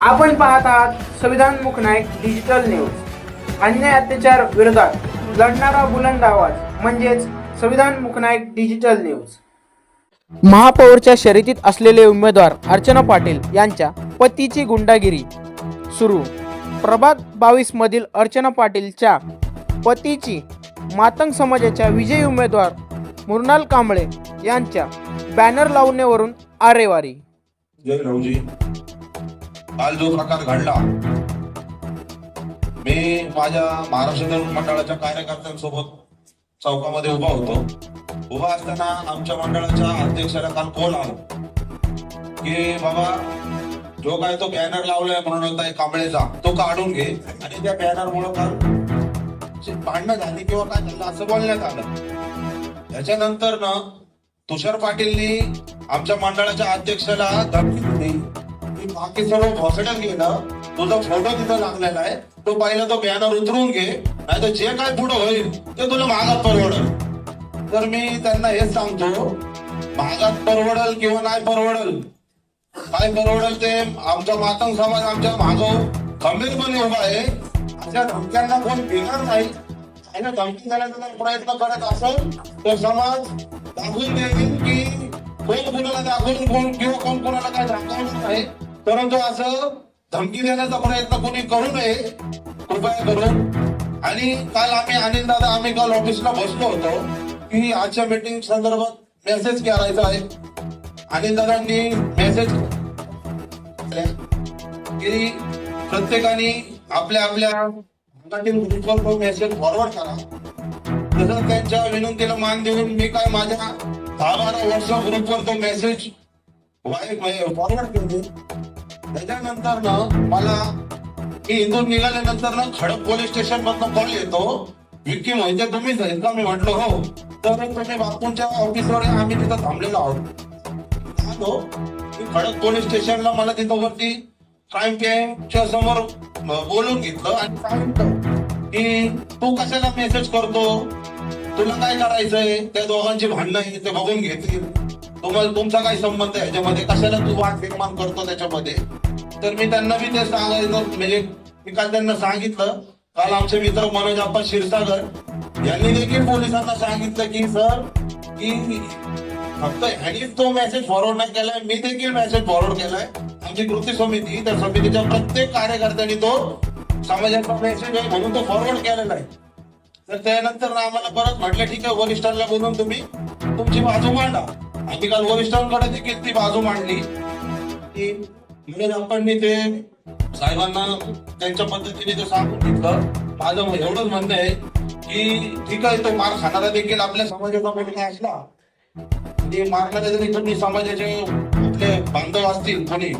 आपण पाहत आहात संविधान मुख नाईक डिजिटल न्यूज अन्याय अत्याचार विरोधात लढणारा बुलंद आवाज म्हणजेच संविधान मुख नाईक डिजिटल न्यूज महापौरच्या शर्यतीत असलेले उमेदवार अर्चना पाटील यांच्या पतीची गुंडागिरी सुरू. प्रभात बावीस मधील अर्चना पाटीलच्या पतीची मातंग समाजाच्या विजयी उमेदवार मृणाल कांबळे यांच्या बॅनर लावण्यावरून आरेवारी. जय राऊजी. काल जो प्रकार घडला मी माझ्या महाराष्ट्र तरुण मंडळाच्या कार्यकर्त्यांसोबत चौकामध्ये उभा होतो. उभा असताना आमच्या मंडळाच्या अध्यक्षाला काल कॉल आला. की बाबा जो काय तो बॅनर लावलाय म्हणून होता कांबळेचा तो काढून घे. आणि त्या बॅनर मुळे काल भांडणं झाली किंवा काय झालं असं बोलण्यात आलं. त्याच्यानंतर ना तुषार पाटीलनी आमच्या मंडळाच्या अध्यक्षाला धमकी दिली. बाकी सर्व भोसड्यात गेलं तुझा फोटो तिथं लागलेला आहे. तो पहिला तो बॅनर उतरून घे. नाही तर जे काय पुढं होईल ते तुला मागात परवडल. तर मी त्यांना हेच सांगतो मागात परवडल किंवा नाही परवडल काय परवडल ते आमचा मातंग समाज आमच्या माग खंबीरपणे उभा आहे. अशा धमक्यांना कोण भिणार नाही. आणि धमकी देण्याचा प्रयत्न करत असेल तर समाज दाखवून देईल की कोण कुणाला दाखवून कोण किंवा कोण कोणाला काय दाखवणार नाही परंतु असं धमकी देण्याचा प्रयत्न कोणी करू नये कृपया करून. आणि काल आम्ही अनिल दादा आम्ही काल ऑफिसला बसलो होतो. की आजच्या मीटिंग संदर्भात मेसेज करायचा आहे. अनिल दादांनी मेसेज की प्रत्येकाने आपल्या आपल्या भागातील ग्रुपवर तो मेसेज फॉरवर्ड करा. तसं त्यांच्या विनंतीला मान देऊन मी काय माझ्या दहा बारा वर्ष ग्रुपवर तो मेसेज फॉरवर्ड केले. त्याच्यानंतर ना मला की इथून निघाल्यानंतर ना खडक पोलीस स्टेशन मधनं कॉल येतो. विक्की म्हणजे तुम्हीच आहेत का? मी म्हटलं हो. तर तुम्ही बापूंच्या ऑफिसवर वर आम्ही तिथं थांबलेलो आहोत. खडक पोलीस स्टेशनला मला तिथं वरती क्राईम कॅम्पच्या समोर बोलून घेतलं आणि सांगितलं की तू कशाला मेसेज करतो? तुला काय करायचंय? त्या दोघांची भांडणं आहे ते बघून घेतील. तुम्हाला तुमचा काय संबंध आहे? याच्यामध्ये कशाला तू वाद निर्माण करतो त्याच्यामध्ये? तर मी त्यांना बी ते सांगायचं म्हणजे मी काल त्यांना सांगितलं. काल आमचे मित्र मनोज आप्पा क्षीरसागर यांनी देखील पोलिसांना सांगितलं की सर की फक्त ह्यानीच तो मेसेज फॉरवर्ड नाही केलाय मी देखील मेसेज फॉरवर्ड केलाय. आमची कृती समिती त्या समितीच्या प्रत्येक कार्यकर्त्यांनी तो समाजाचा मेसेज आहे म्हणून तो फॉरवर्ड केलेला आहे. तर त्यानंतर आम्हाला परत म्हटलं ठीक आहे वरिष्ठांना बोलून तुम्ही तुमची बाजू मांडा. आम्ही काल वरिष्ठांकडे देखील ती बाजू मांडली की म्हणून आपण ते साहेबांना त्यांच्या पद्धतीने ते सांगून घेतलं. माझं एवढंच म्हणणं आहे की ठीक आहे तो मार खाणारा देखील आपल्या समाजाचा मुलगा असला ते मारणारे जरी कोणी समाजाचे आपले बांधव असतील कोणी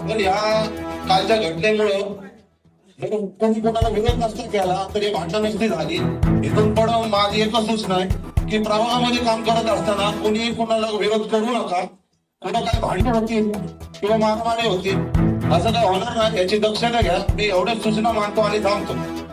तर या कालच्या घटनेमुळं म्हणजे कोणी कोणाला विरोध नसता केला तर हे भांडण नसती झाली. इथून पण माझी एकच सूचना आहे की प्रवाहामध्ये काम करत असताना कोणी कोणाला विरोध करू नका. कुठं काय भांडण होतील किंवा मानवाने होतील असं काही होणार नाही याची दक्षता घ्या. मी एवढ्याच सूचना मानतो आणि थांबतो.